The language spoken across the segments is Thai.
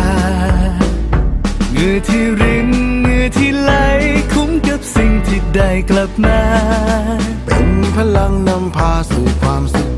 าเงื่อที่รินเงื่อที่ไหลคุ้มกับสิ่งที่ได้กลับมา เป็นพลังนำพาสู่ความสุข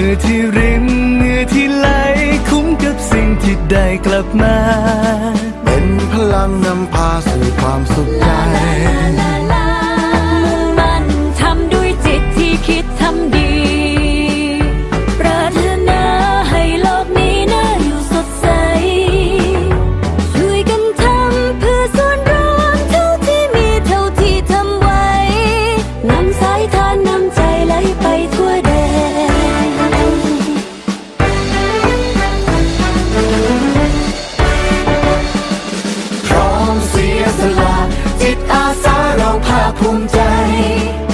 เหงื่อที่ริมเหงื่อที่ไหลคุ้มกับสิ่งที่ได้กลับมา body.